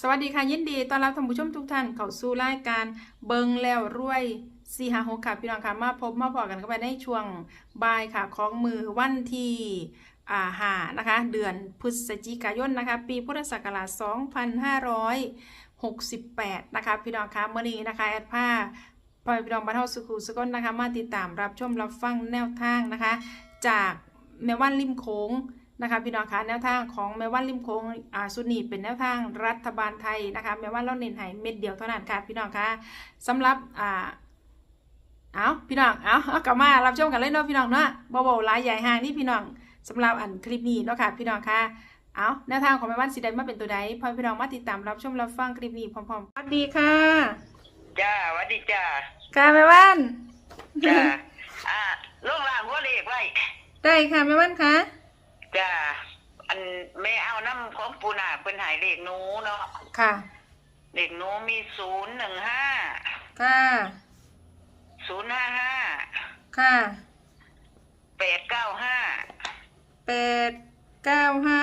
สวัสดีค่ะยินดีต้อนรับท่านผู้ชมทุกท่านเข้าสู่รายการเบิงแล้วรวยสี่หาหกค่ะพี่น้องค่ะมาพบมาพอกันเข้าไปในช่วงบ่ายค่ะของมือวันที่อ่าหานะคะ เดือนพฤศจิกายนนะคะ ปีพุทธศักราช2568 นะคะ พี่น้องค่ะเมื่อนี้นะคะแอดผ้าปล่อยพี่น้องบรรเทาสุขุสกลนะคะ มาติดตามรับชมรับฟังแนวทางนะคะ จากแม่ว่านริมโค้ง นะคะพี่น้องคะแนวทางของแม่ว่านริมโค้งอ่าสุนีเป็นแนวทางรัฐบาลไทยนะคะแม่ว่านเราเน้นให้เม็ดเดียวเท่านั้นค่ะพี่น้องคะสำหรับอ่าเอาพี่น้องเอาเอากลับมารับชมกันเลยเนาะพี่น้องเนาะเบาๆหลายใหญ่ห่างนี่พี่น้องสำหรับอันคลิปนี้เนาะค่ะพี่น้องคะเอาแนวทางของแม่ว่านสีแดงมาเป็นตัวใดพอพี่น้องมาติดตามรับชมรับฟังคลิปนี้พร้อมๆสวัสดีค่ะจ้าหวัสดีจ้าค่ะแม่ว่านจ้าอ่าลงล่างหัวเลขไว้ได้ค่ะแม่ว่านคะ จ้าอันแม่เอาน้ำของปูนาคเป็นหายเลขหนูเนาะค่ะ เลขหนูมีศูนย์หนึ่งห้าค่ะศูนย์ห้าห้าค่ะแปดเก้าห้าแปดเก้าห้า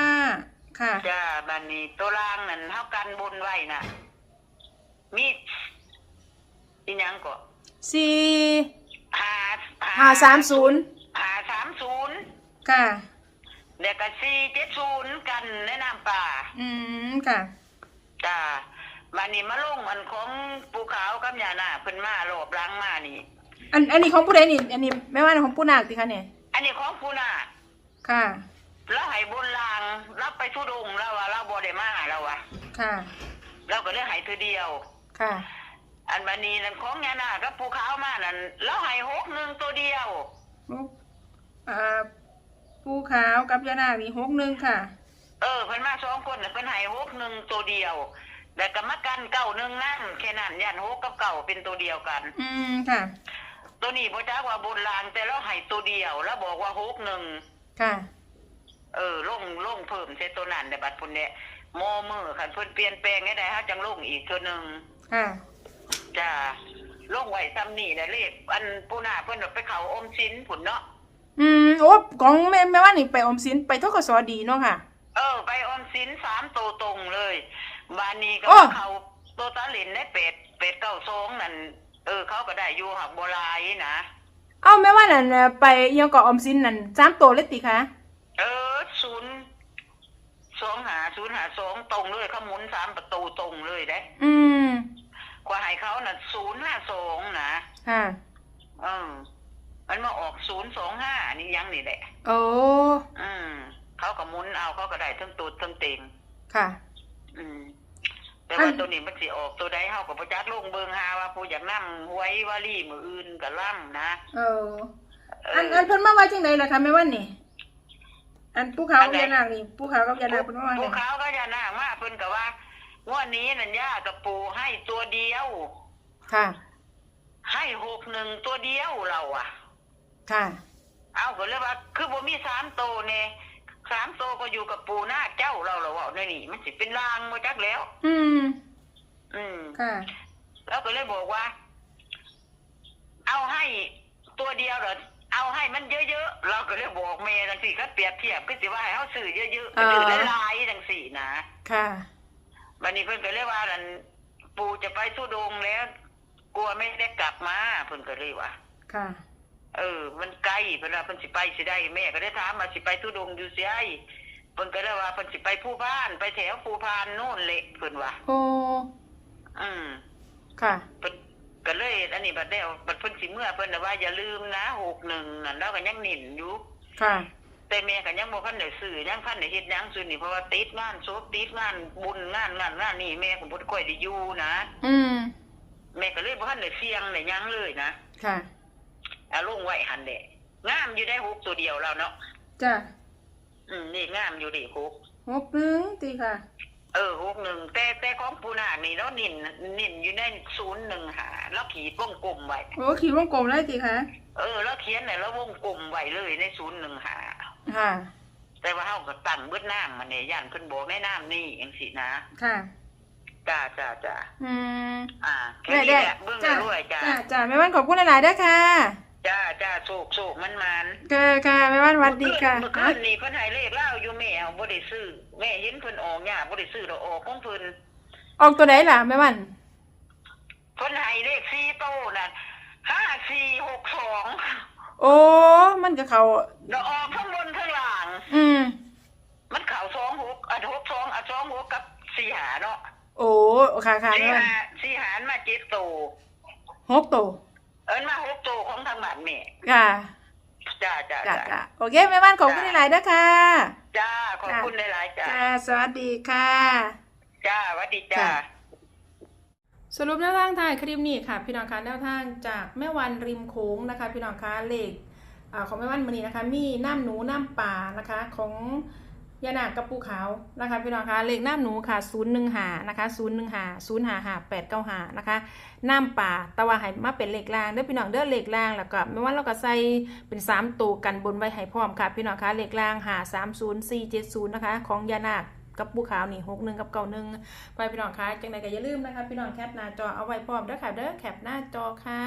ค่ะ จ้าบันนี้ตัวล่างนั่นเท่ากันบนไว้น่ะ มีอีหยังก็สี่หาห้าสามศูนย์หาสามศูนย์ค่ะ เด็กกับสี่เจ็ดศูนย์กันแนะนำป่าอืมค่ะ จ้าบันนี้มาลงอันของปูขาวกับยาหน้าเพิ่นมาโลบล้างมานี่ อันอันนี้ของผู้ใดนี่อันนี้ไม่ว่าของผู้นาคติคะเนี่ยอันนี้ของปูนาคค่ะ แล้วให้บนลางรับไปทุดงค์แล้วว่าเราบ่ได้มาแล้วว่ะค่ะ เราก็เลยให้เธอเดียว ค่ะ อันบันนี้นั่นของยาหน้ากับปูขาวมานั่นเราให้หกหนึ่งตัวเดียวมุกอ่า ผู้ขาวกับยานาคนี่หกหนึ่งค่ะ เออเพิ่นมาสองคนน่ะเพิ่นให้หกหนึ่งตัวเดียวแต่ก็มากันเก้าหนึ่งนั่นแค่นั้นยันหกกับเก้าเป็นตัวเดียวกัน อืมค่ะ ตัวนี้บ่จักว่าบนลางแต่เราให้ตัวเดียว แล้วบอกว่าหกหนึ่งค่ะ เออลงลงเพิ่มเซตัวนั้นในบัตรพุ่นเนี่ยโมมือคันเพิ่นเปลี่ยนแปลงให้ได้ฮะจังลงอีกตัวหนึ่งค่ะ จ้าลงไว้ซ้ำนี่นะเลขอันปูนาเพิ่นเอาไปเขาอมชิ้นผุนเนาะ อืมโอ้ของแม่แม่ว่านี่ไปออมสินไปทกสดีเนาะค่ะ เออ ไปอมชิ้นสามตัวตรงเลยบานนี้ก็โอ้ เขาตัวตาเหลินได้เป็ดเป็ดเก้าซองนั่นเออ เขาก็ได้อยู่หักโบราณนะเอ้าแม่ว่านั่นน่ะไปเอียังเกาะออมสินนั่นสามตัวเลยติคะเออศูนย์สองหาศูนย์หาสองตรงเลยเขาหมุนสามประตูตรงเลยได้อืมกว่าให้เขาน่ะศูนย์ห้าสองนะค่ะ เออ มันมาออกศูนย์สองห้านี่ยังนี่แหละ โอ้อืมเขาก็หมุนเอาเขาก็ได้ทั้งตูดทั้งเต็งค่ะ อืม แต่ว่าตัวนี้มันสิออกตัวใดเขาก็ประจักษ์ลงเบิงหาว่าผู้อยากนั่หวยวารีมืออื่นก็ล่ำนะเออเออันออันเพิ่นมาว่าจังไดล่ะคะแม่ว่านี่อันผู้ขาวอันกับใดยานาคนี่ผู้ขาวกับยานาคเพิ่นมาว่าไงผู้เขาก็จะน่างมากเพิ่นก็ว่างวดนี้นันย่ากับปูให้ตัวเดียว ค่ะ ให้หกหนึ่งตัวเดียวเราอะ ค่ะ เอาก็เลยว่า คือบ่มีสามโตวเนี่ยสามโตวก็อยู่กับปูหน้าเจ้าเราเราว่าในนี่ มันสิเป็นลางมาจักแล้ว อืม อืมค่ะ แล้วก็เลยบอกว่า เอาให้ตัวเดียวเหรอเอาให้มันเยอะๆ เราก็เลยบอกเมย์จังสี่ก็เปรียบเทียบก็สิว่าให้เขาซื้อเยอะๆอ่าซื้อหลายๆจังสี่นะ ค่ะ วันนี้เพิ่นก็เลยว่านันปูจะไปทุดงค์แล้ว กลัวไม่ได้กลับมาเพิ่นก็เลยว่า ค่ะ เออ มันไกลเพิ่นว่าเพิ่นสิไปสิได้แม่ก็ได้ถามมาสิไปทุดงค์อยู่สิไอ้เพิ่นก็เลยว่าเพิ่นสิไปผู้พาน ไปแถวผู้พานโน่นเละเพิ่นว่าโอ้อืมค่ะ เพิ่นก็เลยอันนี้บัดเดียวบัดเพิ่นสิเมื่อเพิ่นน่ะว่าอย่าลืมนะ61นั่นแล้วก็ยังหนิ่นอยู่ค่ะ แต่แม่ก็ยังบ่คันได้ซื้อยังคันได้เฮ็ดหยังซื้อนี่เพราะว่าติดงานศพติดงานบุญงานงานงานนี่แม่ก็บ่ค่อยได้อยู่นะอืมแม่ก็เลยบ่ทันได้เสี่ยงได้หยังเลยนะค่ะ เอาลงไว้หันแหละงามอยู่ได้หกตัวเดียวแล้วเนาะจ้ะอืมนี่งามอยู่ดิหกหกหนึ่งตีค่ะ เออหกหนึ่งแต่แต่ของปูนาคนี่เนาะนิ่นนิ่นอยู่ในศูนย์หนึ่งหาแล้วขีดวงกลมไว้โอ้ขีดวงกลมเลยตีค่ะ เออ แล้วเขียนเนี่ยแล้ววงกลมไว้เลยในศูนย์หนึ่งหาค่ะ แต่ว่าเฮาก็ตั้งเบิดน้ำมันเนี่ยย่านเพิ่นบอกแม่น้ำนี่จังซี่นะค่ะจ้าจ้าจ้าอืมอ่าแค่ได้นี้ได้แหละเบิ่งจ้ะรวยจ้าจ้ะจ้ะแม่วันขอบคุณหลายๆด้วยค่ะ จ้าจ้าโชคโชคมันมันค่ะค่ะแม่วันหวัดดีค่ะเมื่อคืนนี่เพิ่นให้เลขเล่าอยู่แม่เอาบ่ได้ซื้อแม่เห็นเพิ่นออกหญ้าบ่ได้ซื้อดอกออกของเพิ่นออกตัวไหนล่ะแม่วันเพิ่นให้เลขสี่โตนั่นห้าสี่หกสองโอ้มันก็เขาแล้วออกทั้งบนทั้งล่าง อืมมันเข่าสองหกอะหกสองอะสองหกกับสี่หาเนาะโอ้ค่ะค่ะสี่แม่วันหาสี่หารมาเจ็ดโตหกตัวเอิ้นมาหกโต แม่ค่ะจ้าจ้าจ้ะจ้าจ้ะโอเคแม่วันขอบคุณหลายๆเด้อค่ะ จ้า ขอบคุณหลายๆจ้าจ้าสวัสดีค่ะ จ้าหวัสดีจ้าค่ะสรุปแนวทางถ่ายคลิปนี้ค่ะ พี่น้องคะแนวทางจากแม่วันริมโค้งนะคะ พี่น้องคะเลขอาของแม่วันมือนี้นะคะ มีน้ำหนูน้ำป่านะคะของ ยานาคกับปูขาวนะคะพี่น้องคะเลขหน้ำหนูค่ะศูนย์หนึ่งหานะคะศูนย์หนึ่งหาศูนย์หาหาแปดเก้าหานะคะน้ำป่าตะวันให้มาเป็นเลขล่างเด้อพี่น้องเด้อเลขล่างแล้วก็แม่วันเราก็ใส่เป็นสามตัวกันบนไว้ให้พร้อมค่ะพี่น้องคะเลขล่างหาสามศูนย์สี่เจ็ดศูนย์นะคะของยานาคกับปูขาวนี่หกหนึ่งกับเก้าหนึ่งไปพี่น้องคะจังใดก็อย่าลืมนะคะพี่น้องแคปหน้าจอเอาไว้พร้อมเด้อค่ะเด้อแคปหน้าจอค่ะ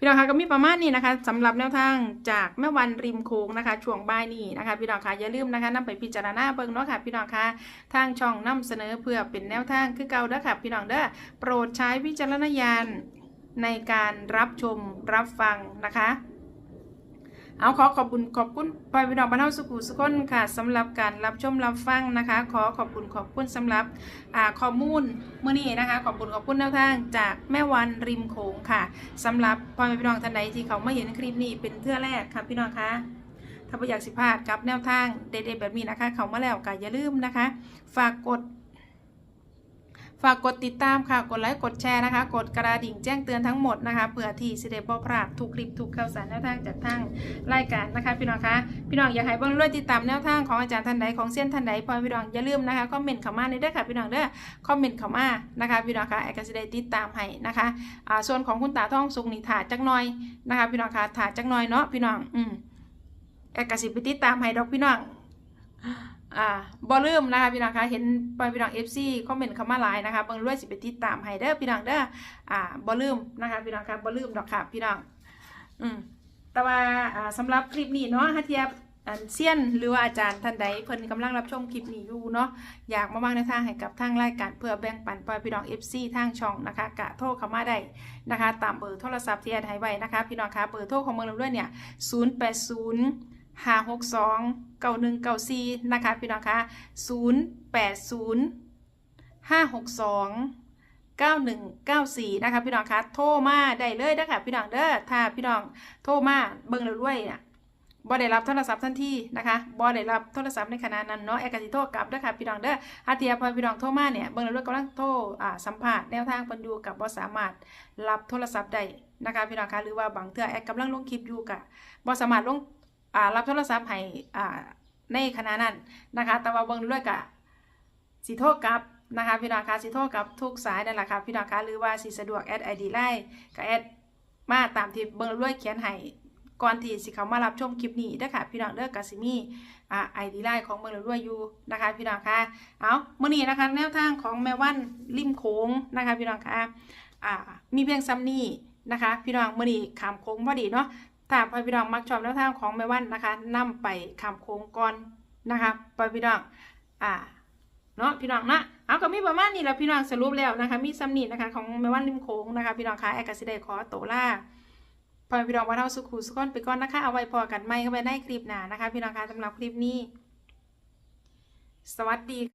พี่น้องคะก็มีประมาณนี้นะคะสำหรับแนวทางจากแม่วันริมโค้งนะคะ ช่วงบ่ายนี้นะคะ พี่น้องคะอย่าลืมนะคะนำไปพิจารณาเบิ่งเนาะค่ะพี่น้องคะทางช่องนำเสนอเพื่อเป็นแนวทางคือเก่าเด้อค่ะ พี่น้องเด้อโปรดใช้วิจารณญาณในการรับชมรับฟังนะคะ เอาขอขอบคุณขอบคุณปอยพี่น้องบ้านเฮาสุขุสุขนค่ะสำหรับการรับชมรับฟังนะคะ ขอขอบคุณขอบคุณสำหรับอ่าข้อมูลมื้อนี้นะคะ ขอบคุณขอบคุณแนวทางจากแม่วันริมโขงค่ะสำหรับปอยพี่น้องท่านใดที่เขามาเห็นคลิปนี้เป็นเทื่อแรกค่ะพี่น้องคะถ้าบ่อยากสิพลาดกับแนวทางเด็ดๆแบบนี้นะคะ เขามาแล้วก็อย่าลืมนะคะ ฝากกด ฝากกดติดตามค่ะ กดไลค์ กดแชร์นะคะ กดกระดิ่งแจ้งเตือนทั้งหมดนะคะเพื่อที่สิได้บ่พลาดทุกคลิปทุกข่าวสารแนวทางจากทางรายการนะคะ พี่น้องคะ พี่น้องอยากให้เบิ่งรวยติดตามแนวทางของอาจารย์ท่านใดของเส้นท่านใดพอพี่น้องอย่าลืมนะคะ คอมเมนต์เข้ามาในเด้ค่ะ พี่น้องเด้อ คอมเมนต์เข้ามานะคะ พี่น้องคะแอร์ก็สิได้ติดตามให้นะคะ อ่า ส่วนของคุณตาท่องสุกนี่ถาจักหน่อยนะคะ พี่น้องคะถาจักหน่อยเนาะ พี่น้อง อืมแอร์ก็สิไปติดตามให้ดอกพี่น้อง อ่าบ่ลืมนะคะพี่น้องคะเห็นปอยพี่น้อง FC คอมเมนต์เข้ามาหลายนะคะเบิ่งรวยสิไปติดตามให้เด้อพี่น้องเด้ออ่าบ่ลืมนะคะพี่น้องคะบ่ลืมดอกค่ะพี่น้องอืมแต่ว่าอ่าสำหรับคลิปนี้เนาะฮัทเทียบอันเซียนหรือว่าอาจารย์ท่านใดเพิ่นกำลังรับชมคลิปนี้อยู่เนาะอยากมาวางในทางให้กับทางรายการเพื่อแบ่งปันปอยพี่น้อง FC ทางช่องนะคะกะโทรเข้ามาได้นะคะ ตามเบอร์โทรศัพท์ที่แอดให้ไว้นะคะ พี่น้องคะเบอร์โทรของเมืองเราด้วยเนี่ย080 ห้าหกสองเก้าหนึ่งเก้าสี่นะคะพี่น้องคะศูนย์แปดศูนย์ห้าหกสองเก้าหนึ่งเก้าสี่นะคะพี่น้องคะโทรมาได้เลยนะคะพี่น้องเด้อถ้าพี่น้องโทรมาเบิ่งแล้วด้วยเนี่ยบ่ได้รับโทรศัพท์ทันทีนะคะบ่ได้รับโทรศัพท์ในขณะนั้นเนาะแอร์กสิโทรกลับเด้อค่ะพี่น้องเด้ออาเทียพอพี่น้องโทรมาเนี่ยเบิ่งแล้วด้วยกำลังโทรอ่าสัมภาษณ์แนวทางเพิ่นอยู่กับบ่สามารถรับโทรศัพท์ได้นะคะพี่น้องคะหรือว่าบางเทื่อแอร์กำลังลงคลิปอยู่กะบ่สามารถลง รับโทรศัพท์ให้ในขณะนั้นนะคะ แต่ว่าเบิ่งด้วยกะสิโทรกลับนะคะพี่น้องคะสิโทรกลับทุกสายนั่นแหละค่ะพี่น้องคะหรือว่าสิสะดวกแอดไอดีไลน์ก็แอดมาตามที่เบิ่งด้วยเขียนให้ก่อนที่สิเขามารับชมคลิปนี้เด้อค่ะพี่น้องเด้อกสิมีอ่าไอดีไลน์ของเบิ่งด้วยอยู่นะคะพี่น้องคะเอาเมื้อนี้นะคะแนวทางของแม่วันริมโค้งนะคะพี่น้องคะอ่ามีเพียงซ้ำนี้นะคะ พี่น้องเมื้อนี้ขามโค้งพอดีเนาะ ถ้าพ่อพี่น้องมักชอบแนวทางของแม่วันนะคะนำไปคำโค้งก่อนนะคะพ่อพี่น้องอ่าเนาะพี่น้องนะเอาก็มีประมาณนี้แล้วพี่น้องสรุปแล้วนะคะ มีซัมนีนะคะของแม่วันริมโค้งนะคะ พี่น้องคะแอร์กสิได้ขอโตวล่าพ่อพี่น้องว่าเท่าสุขุสุขอนไปก่อนนะคะ เอาไว้พอกันไหมก็ไปในคลิปหนานะคะ พี่น้องคะสำหรับคลิปนี้ สวัสดี